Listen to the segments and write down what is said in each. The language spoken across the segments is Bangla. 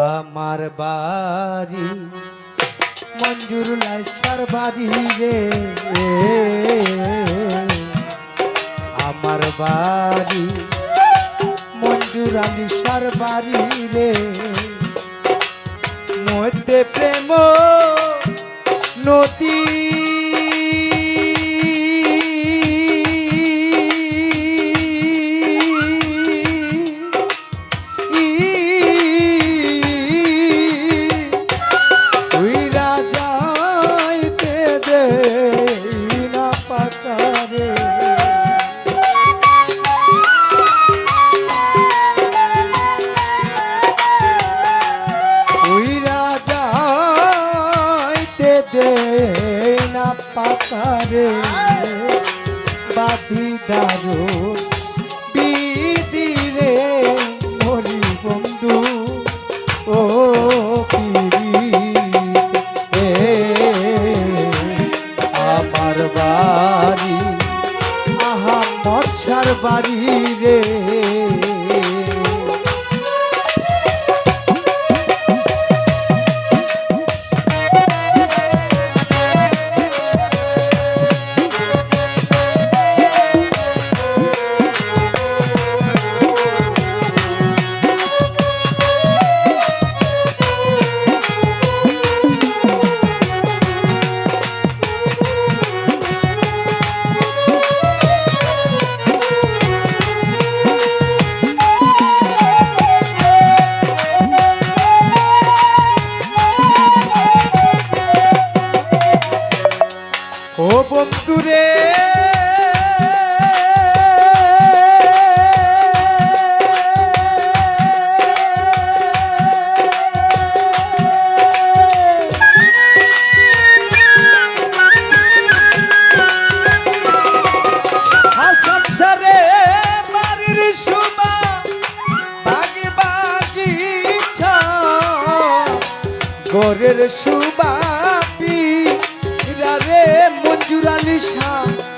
আমার বাড়ি। মঞ্জুর লাইসার বাড়ি রে। আমার বাড়ি। মঞ্জুর আলী সার বাড়ি রে। মধ্যে প্রেম আছে ঘরের সুবাপি রে মঞ্জুরালি শাহ।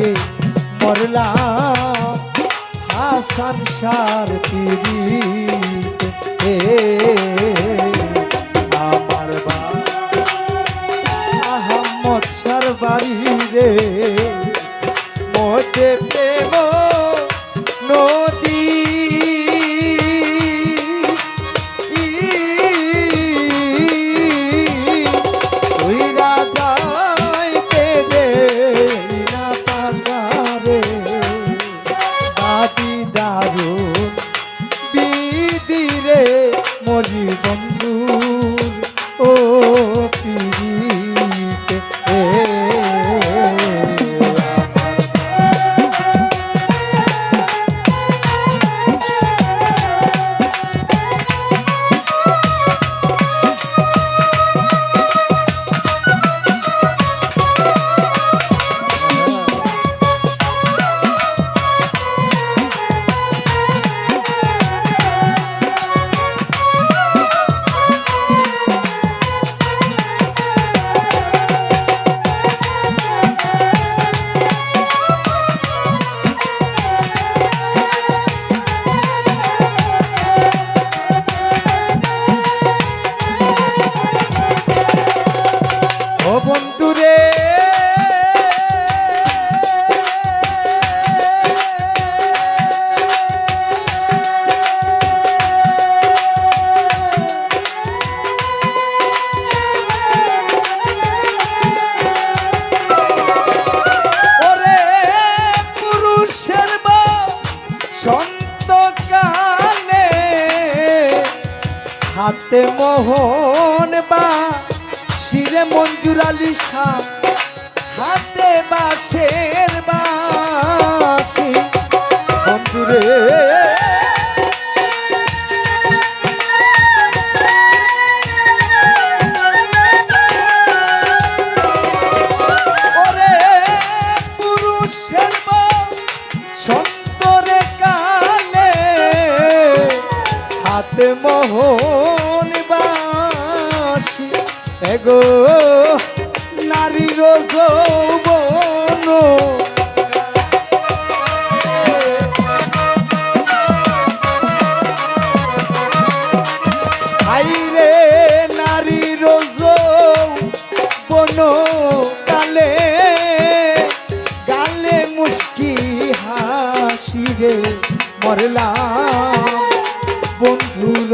রে মরলাম হাসান সার পিড়িতে আমার বা আহমদ সার বাড়ি রে। মোহন বা শিরে মঞ্জুর আলী শাহ হাতে বাসের বাসি হাতে মোহন এগো নারীর যৌবন। হাইরে নারীর যৌবন কালে গালে মুস্কি হাসি রে মরলাম। বন্ধুর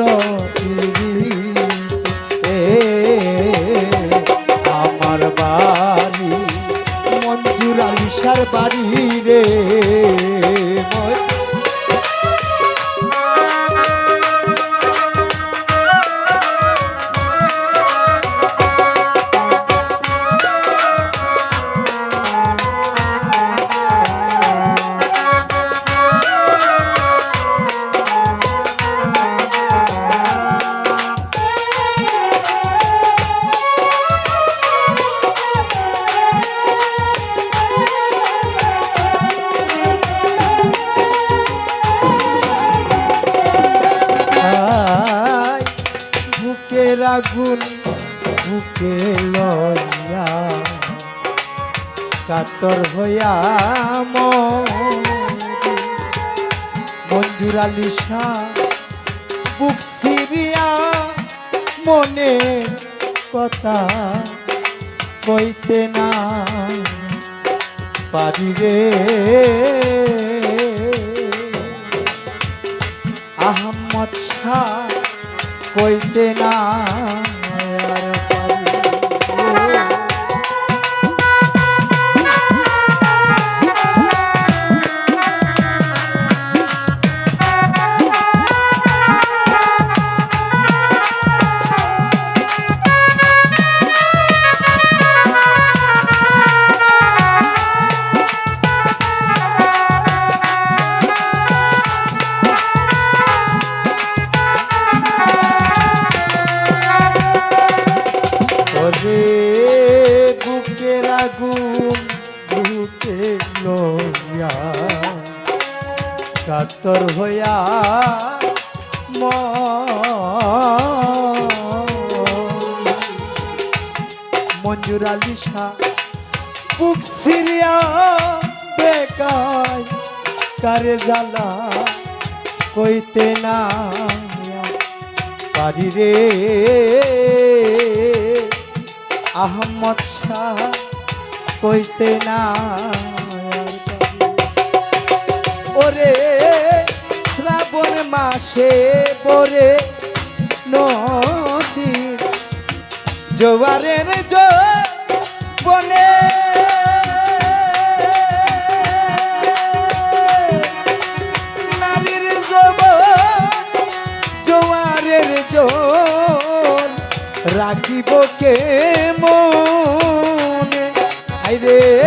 আগুন বুকে লইয়া কাতর হইয়া মঞ্জুর আলী শাহ বুক সিরিয়া মনে কথা কইতে না পারি রে। আহমদ শাহ কইতে না। মঞ্জুর আলী শাহ বুক সিরিয়া বেকায় কারে জ্বালা কইতে না পারি রে আহমদ শাহ কইতে না। ওরে শ্রাবণ মাসে পরে নদীর জোয়ারের বনে নারীর জবান জোয়ারের জল রাখিব কে মনে আইরে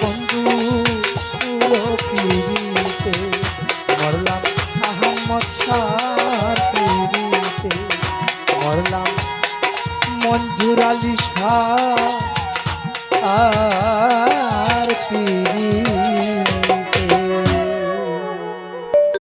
বন্ধু ও